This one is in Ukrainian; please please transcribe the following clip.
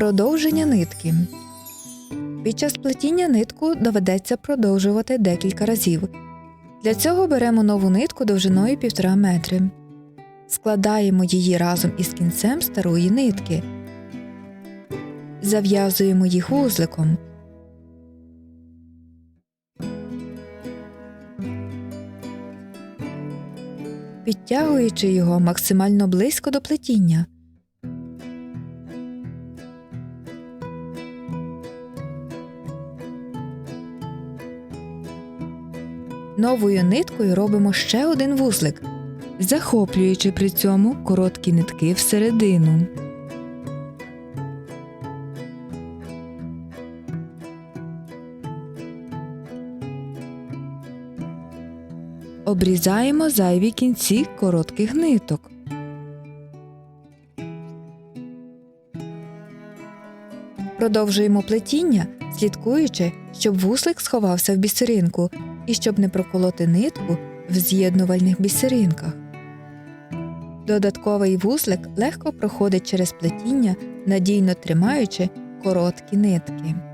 Продовження нитки. Під час плетіння нитку доведеться продовжувати декілька разів. Для цього беремо нову нитку довжиною 1,5 метри. Складаємо її разом із кінцем старої нитки. Зав'язуємо їх вузликом. Підтягуючи його максимально близько до плетіння. Новою ниткою робимо ще один вузлик, захоплюючи при цьому короткі нитки всередину. Обрізаємо зайві кінці коротких ниток. Продовжуємо плетіння, слідкуючи, щоб вуслик сховався в бісеринку і щоб не проколоти нитку в з'єднувальних бісеринках. Додатковий вузлик легко проходить через плетіння, надійно тримаючи короткі нитки.